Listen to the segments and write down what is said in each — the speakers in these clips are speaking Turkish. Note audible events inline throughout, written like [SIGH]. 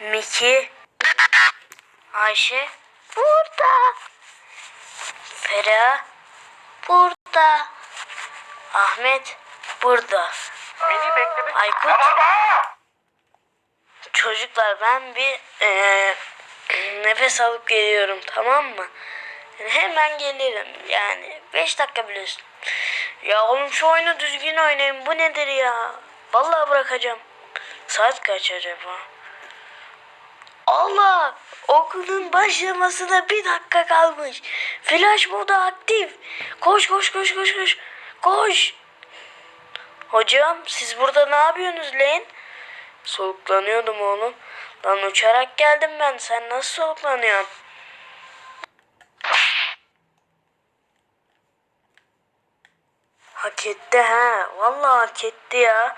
Miki. Ayşe. Burada. Feriha. Burada. Ahmet. Burada. Beni beklemek... Aykut. Çocuklar ben bir eee, nefes alıp geliyorum tamam mı? Yani hemen gelirim yani 5 dakika sür- Ya oğlum şu oyunu düzgün oynayın bu nedir ya? Vallahi bırakacağım. Saat kaç acaba? Allah! Okulun başlamasına bir dakika kalmış. Flash modu aktif. Koş koş koş koş koş. Koş. Hocam siz burada ne yapıyorsunuz lan? Soğuklanıyordum oğlum. Lan uçarak geldim ben. Sen nasıl soğuklanıyorsun? Hak etti ha. Vallahi hak etti ya.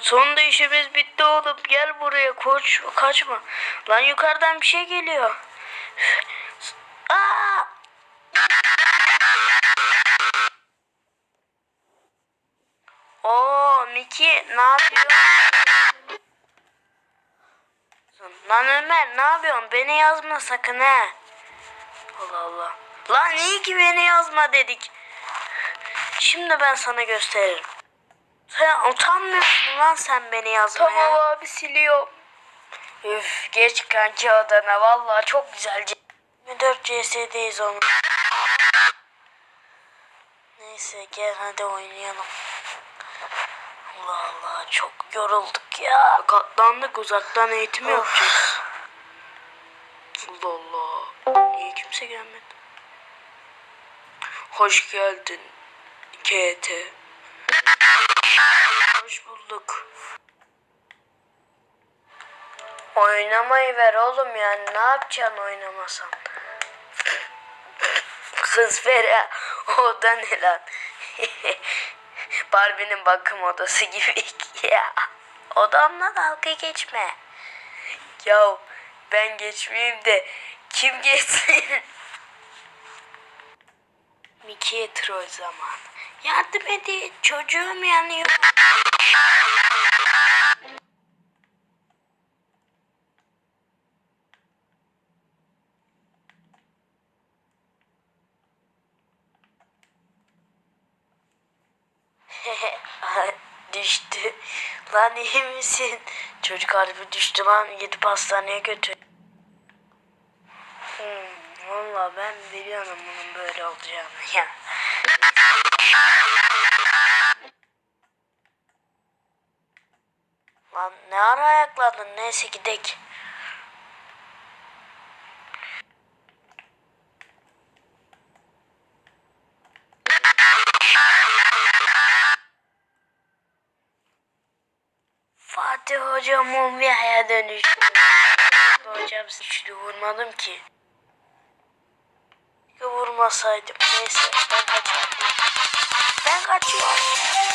Sonunda işimiz bitti oğlum. Gel buraya koç. Kaçma. Lan yukarıdan bir şey geliyor. Aa! Oo Miki ne yapıyorsun? Lan Ömer ne yapıyorsun? Beni yazma sakın he. Allah Allah. Lan iyi ki beni yazma dedik. Şimdi ben sana gösteririm. Sen utanmıyor musun lan sen beni yazmaya? Tamam abi siliyorum. Üf geç kanki odana vallahi çok güzel. 24 CS'deyiz onu. Neyse gel hadi oynayalım. Allah Allah çok yorulduk ya. Katlandık uzaktan eğitim yapacağız. Allah Allah. Niye kimse gelmedi? Hoş geldin. KT. Hoş bulduk. Oynamayı ver oğlum yani ne yapacaksın oynamasan? Kız Fera o da ne lan? [LAUGHS] Barbie'nin bakım odası gibi ya. Odamla dalga geçme. Ya ben geçmeyeyim de kim geçsin? Mickey'e troll zaman. Yardım edin çocuğum yanıyor. [LAUGHS] düştü. Lan iyi misin? Çocuk harbi düştü lan. Gidip hastaneye götür. Valla ben biliyorum bunun böyle olacağını [LAUGHS] ya. Lan ne ara ayakladın? Neyse gidek. Fatih hocam mumyaya dönüştü. hocam güçlü vurmadım ki. Vurmasaydım. Neyse ben kaçıyorum. Ben kaçıyorum.